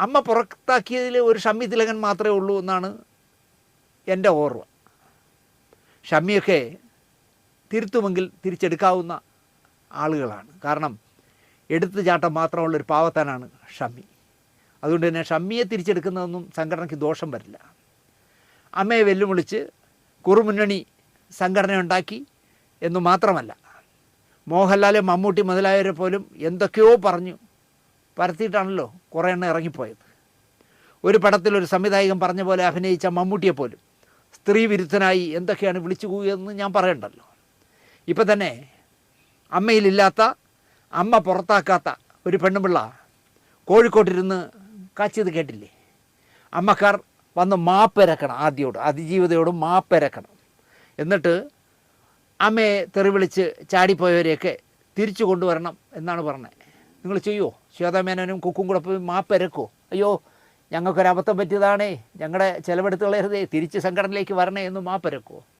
അമ്മ പുറത്താക്കിയതിൽ ഒരു ഷമ്മി തിലകൻ മാത്രമേ ഉള്ളൂ എന്നാണ് എന്റെ ഓർമ്മ. ഷമ്മിയൊക്കെ തിരുത്തുമെങ്കിൽ തിരിച്ചെടുക്കാവുന്ന ആളുകളാണ്. കാരണം എടുത്തു ചാട്ടം മാത്രമുള്ളൊരു പാവത്താനാണ് ഷമ്മി. അതുകൊണ്ട് തന്നെ ഷമ്മിയെ തിരിച്ചെടുക്കുന്നതൊന്നും സംഘടനയ്ക്ക് ദോഷം വരില്ല. അമ്മയെ വെല്ലുവിളിച്ച് കുറുമുന്നണി സംഘടന ഉണ്ടാക്കി എന്നു മാത്രമല്ല മോഹൻലാൽ മമ്മൂട്ടി മുതലായവരെ പോലും എന്തൊക്കെയോ പറഞ്ഞു പരത്തിയിട്ടാണല്ലോ കുറേ എണ്ണം ഇറങ്ങിപ്പോയത്. ഒരു പടത്തിൽ ഒരു സംവിധായകൻ പറഞ്ഞ പോലെ അഭിനയിച്ച മമ്മൂട്ടിയെ പോലും സ്ത്രീ വിരുദ്ധനായി എന്തൊക്കെയാണ് വിളിച്ചു കൂകിയതെന്ന് ഞാൻ പറയണ്ടല്ലോ. ഇപ്പം തന്നെ അമ്മയിലില്ലാത്ത അമ്മ പുറത്താക്കാത്ത ഒരു പെണ്ണുപിള്ള കോഴിക്കോട്ടിരുന്ന് കാച്ചിയത് കേട്ടില്ലേ? അമ്മക്കാർ വന്ന് മാപ്പിരക്കണം ആദ്യോട് അതിജീവിതയോട് മാപ്പിരക്കണം. എന്നിട്ട് അമ്മയെ തെറിവിളിച്ച് ചാടിപ്പോയവരെയൊക്കെ തിരിച്ചു കൊണ്ടുവരണം എന്നാണ് പറഞ്ഞത്. നിങ്ങൾ ചെയ്യുമോ ശ്വേതമേനോനും കുക്കും കൂടെ പോയി മാപ്പിരക്കോ അയ്യോ ഞങ്ങൾക്കൊരബദ്ധം പറ്റിയതാണേ. ഞങ്ങളുടെ ചിലവെടുത്ത് തിരിച്ച് സംഘടനയിലേക്ക് വരണേ എന്ന് മാപ്പിരക്കോ